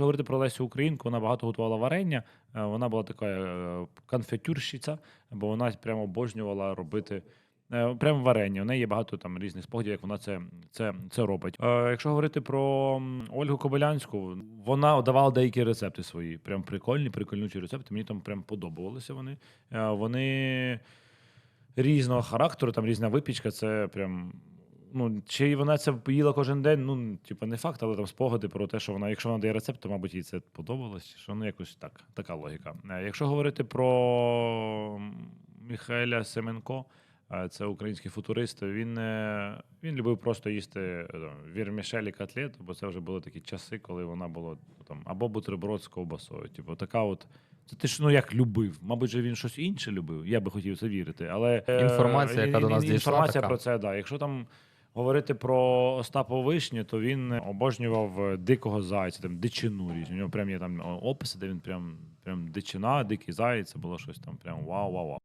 Якщо говорити про Лесю Українку, вона багато готувала варення. е, Вона була така е, конфетюрщиця, бо вона прямо обожнювала робити. е, Прямо варення. У неї є багато там різних спогадів, як вона це, це, це робить. Якщо говорити про Ольгу Кобилянську, вона давала деякі рецепти свої. Прям прикольні, прикольнючі рецепти. Мені там прям подобалися вони. Вони різного характеру, там різна випічка, це прям. Ну, чи вона це їла кожен день, ну, типу, не факт, але там спогади про те, що вона, якщо вона дає рецепт, то, мабуть, їй це подобалось. Що ну якось так, така логіка. Е, Якщо говорити про Міхаеля Семенко, е, це український футурист, він, е, він любив просто їсти вірмішелі котлет, бо це вже були такі часи, коли вона була там, або бутерброд з ковбасою. Типу, така от. Це ти ж ну як любив. Мабуть, же він щось інше любив. Я би хотів це вірити. Але е, Інформація, яка до нас дійшла, інформація така. про це, да. Якщо там говорити про Остапа Вишню, то він обожнював е, дикого зайця, там дичину різну. У нього прям є там описи, де він прям, прям дичина, дикий це було щось там прям вау-вау-вау.